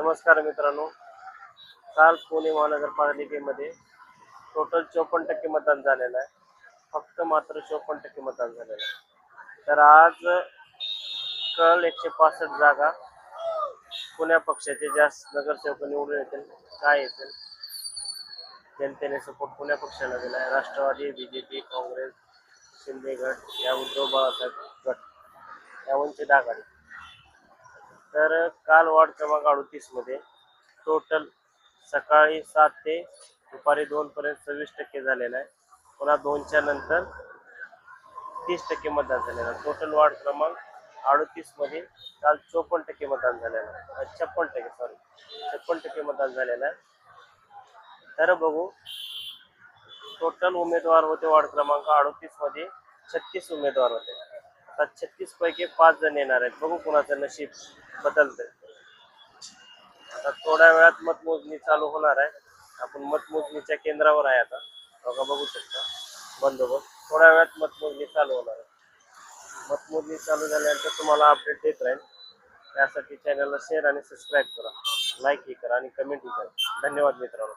नमस्कार मित्रांनो. काल पुणे महानगरपालिकेमध्ये टोटल चोपन्न टक्के मतदान झालेलं आहे. फक्त मात्र चोपन्न टक्के मतदान झालेलं आहे. तर आज कल एकशे पासष्ट जागा पुण्या पक्षाचे जास्त नगरसेवक निवडून येतील काय येतील जनतेने सपोर्ट पुण्या पक्षाला दिला आहे. Rashtrawadi B J P Congress Shinde गट या उद्धव बाळासाहेब गट या वंचित आघाडी तर काल वार्ड क्रमांक अडतीसमध्ये टोटल सकाळी सात ते दुपारी दोन पर्यंत सव्वीस टक्के झालेला आहे. पुन्हा दोनच्या नंतर तीस टक्के मतदान झालेलं आहे. टोटल वार्ड क्रमांक अडतीसमध्ये काल चोपन्न टक्के मतदान झालेलं आहे. छप्पन टक्के सॉरी छप्पन टक्के मतदान झालेलं आहे. तर बघू टोटल उमेदवार होते वार्ड क्रमांक अडतीसमध्ये छत्तीस उमेदवार होते. आता छत्तीस पैकी पाच जण येणार आहेत. बघू कुणाचं नशीब बदलतंय. आता थोड्या वेळात मतमोजणी चालू होणार आहे. आपण मतमोजणीच्या केंद्रावर आहे आता. बघा बघू शकता. बंदोबस्त. थोड्या वेळात मतमोजणी चालू होणार आहे. मतमोजणी चालू झाल्यानंतर तुम्हाला अपडेट देत राहील. त्यासाठी चॅनलला शेअर आणि सबस्क्राईब करा. लाईक ही करा आणि कमेंटही करा. धन्यवाद मित्रांनो.